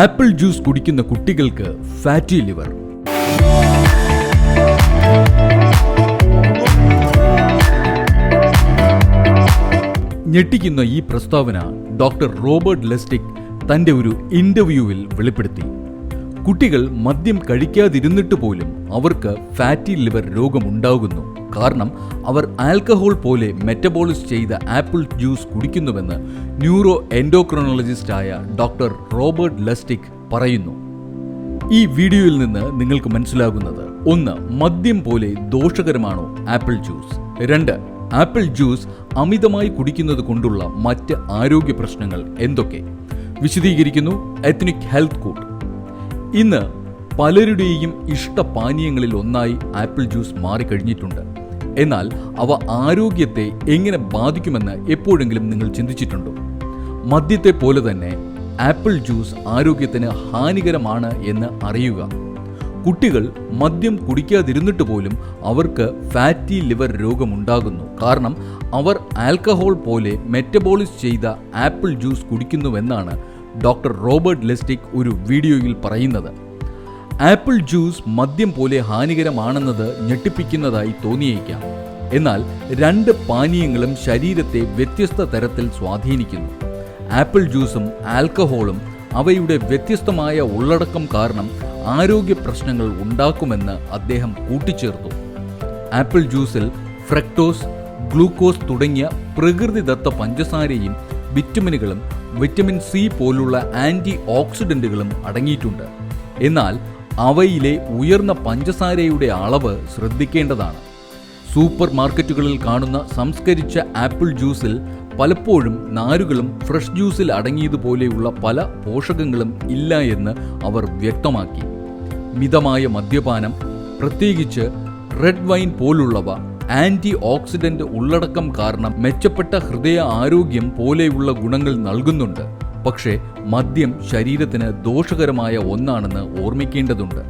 Apple juice കുടിക്കുന്ന കുട്ടികൾക്ക് fatty liver. ഞെട്ടിക്കുന്ന ഈ പ്രസ്താവന ഡോക്ടർ റോബർട്ട് ലെസ്റ്റിക് തന്റെ ഒരു ഇന്റർവ്യൂവിൽ വെളിപ്പെടുത്തി. കുട്ടികൾ മദ്യം കഴിക്കാതിരുന്നിട്ട് പോലും അവർക്ക് ഫാറ്റി ലിവർ രോഗമുണ്ടാകുന്നു. കാരണം അവർ ആൽക്കഹോൾ പോലെ മെറ്റബോളിസ് ചെയ്ത ആപ്പിൾ ജ്യൂസ് കുടിക്കുന്നുവെന്ന് ന്യൂറോ എൻഡോക്രോണോളജിസ്റ്റായ ഡോക്ടർ റോബർട്ട് ലസ്റ്റിക് പറയുന്നു. ഈ വീഡിയോയിൽ നിന്ന് നിങ്ങൾക്ക് മനസ്സിലാകുന്നത് ഒന്ന് മദ്യം പോലെ ദോഷകരമാണോ ആപ്പിൾ ജ്യൂസ് രണ്ട് ആപ്പിൾ ജ്യൂസ് അമിതമായി കുടിക്കുന്നത് കൊണ്ടുള്ള മറ്റ് ആരോഗ്യ പ്രശ്നങ്ങൾ എന്തൊക്കെ? വിശദീകരിക്കുന്നു എത്നിക് ഹെൽത്ത് കോഡ് ഇന്ന് പലരുടെയും ഇഷ്ടപാനീയങ്ങളിൽ ഒന്നായി ആപ്പിൾ ജ്യൂസ് മാറിക്കഴിഞ്ഞിട്ടുണ്ട് എന്നാൽ അവ ആരോഗ്യത്തെ എങ്ങനെ ബാധിക്കുമെന്ന് എപ്പോഴെങ്കിലും നിങ്ങൾ ചിന്തിച്ചിട്ടുണ്ടോ? മദ്യത്തെ പോലെ തന്നെ ആപ്പിൾ ജ്യൂസ് ആരോഗ്യത്തിന് ഹാനികരമാണ് എന്ന് അറിയുക. കുട്ടികൾ മദ്യം കുടിക്കാതിരുന്നിട്ട് പോലും അവർക്ക് ഫാറ്റി ലിവർ രോഗമുണ്ടാകുന്നു. കാരണം അവർ ആൽക്കഹോൾ പോലെ മെറ്റബോളിസ് ചെയ്ത ആപ്പിൾ ജ്യൂസ് കുടിക്കുന്നുവെന്നാണ് ഡോക്ടർ റോബർട്ട് ലെസ്റ്റിക് ഒരു വീഡിയോയിൽ പറയുന്നത്. ആപ്പിൾ ജ്യൂസ് മദ്യം പോലെ ഹാനികരമാണെന്നത് ഞെട്ടിപ്പിക്കുന്നതായി തോന്നിയേക്കാം. എന്നാൽ രണ്ട് പാനീയങ്ങളും ശരീരത്തെ വ്യത്യസ്ത തരത്തിൽ സ്വാധീനിക്കുന്നു. ആപ്പിൾ ജ്യൂസും ആൽക്കഹോളും അവയുടെ വ്യത്യസ്തമായ ഉള്ളടക്കം കാരണം ആരോഗ്യ പ്രശ്നങ്ങൾ ഉണ്ടാക്കുമെന്ന് അദ്ദേഹം കൂട്ടിച്ചേർത്തു. ആപ്പിൾ ജ്യൂസിൽ ഫ്രക്ടോസ് ഗ്ലൂക്കോസ് തുടങ്ങിയ പ്രകൃതിദത്ത പഞ്ചസാരയും വിറ്റമിനുകളും വിറ്റമിൻ സി പോലുള്ള ആന്റി ഓക്സിഡന്റുകളും അടങ്ങിയിട്ടുണ്ട്. എന്നാൽ അവയിലെ ഉയർന്ന പഞ്ചസാരയുടെ അളവ് ശ്രദ്ധിക്കേണ്ടതാണ്. സൂപ്പർ മാർക്കറ്റുകളിൽ കാണുന്ന സംസ്കരിച്ച ആപ്പിൾ ജ്യൂസിൽ പലപ്പോഴും നാരുകളും ഫ്രഷ് ജ്യൂസിൽ അടങ്ങിയതുപോലെയുള്ള പല പോഷകങ്ങളും ഇല്ല എന്ന് അവർ വ്യക്തമാക്കി. മിതമായ മദ്യപാനം പ്രത്യേകിച്ച് റെഡ് വൈൻ പോലുള്ളവ ആന്റി ഓക്സിഡന്റ് ഉള്ളടക്കം കാരണം മെച്ചപ്പെട്ട ഹൃദയ ആരോഗ്യം പോലെയുള്ള ഗുണങ്ങൾ നൽകുന്നുണ്ട്. പക്ഷേ മദ്യം ശരീരത്തിന് ദോഷകരമായ ഒന്നാണെന്ന് ഓർമ്മിക്കേണ്ടതുണ്ട്.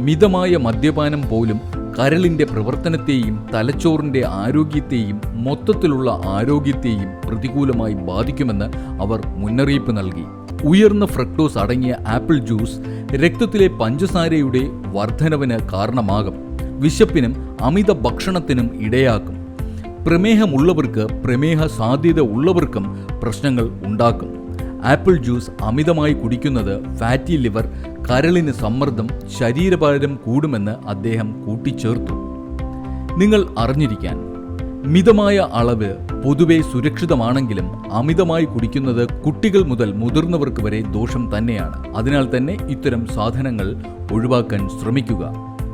മിതമായ മദ്യപാനം പോലും കരളിന്റെ പ്രവർത്തനത്തെയും തലച്ചോറിന്റെ ആരോഗ്യത്തെയും മൊത്തത്തിലുള്ള ആരോഗ്യത്തെയും പ്രതികൂലമായി ബാധിക്കുമെന്ന് അവർ മുന്നറിയിപ്പ് നൽകി. ഉയർന്ന ഫ്രക്ടോസ് അടങ്ങിയ ആപ്പിൾ ജ്യൂസ് രക്തത്തിലെ പഞ്ചസാരയുടെ വർധനവിന് കാരണമാകും. വിശപ്പിനും അമിത ഭക്ഷണത്തിനും ഇടയാക്കും. പ്രമേഹമുള്ളവർക്ക് പ്രമേഹ സാധ്യത ഉള്ളവർക്കും പ്രശ്നങ്ങൾ ഉണ്ടാക്കും. ആപ്പിൾ ജ്യൂസ് അമിതമായി കുടിക്കുന്നത് ഫാറ്റി ലിവർ കരളിന് സമ്മർദ്ദം ശരീരഭാരം കൂടുമെന്ന് അദ്ദേഹം കൂട്ടിച്ചേർത്തു. നിങ്ങൾ അറിഞ്ഞിരിക്കാൻ മിതമായ അളവ് പൊതുവെ സുരക്ഷിതമാണെങ്കിലും അമിതമായി കുടിക്കുന്നത് കുട്ടികൾ മുതൽ മുതിർന്നവർക്ക് വരെ ദോഷം തന്നെയാണ്. അതിനാൽ തന്നെ ഇത്തരം സാധനങ്ങൾ ഒഴിവാക്കാൻ ശ്രമിക്കുക.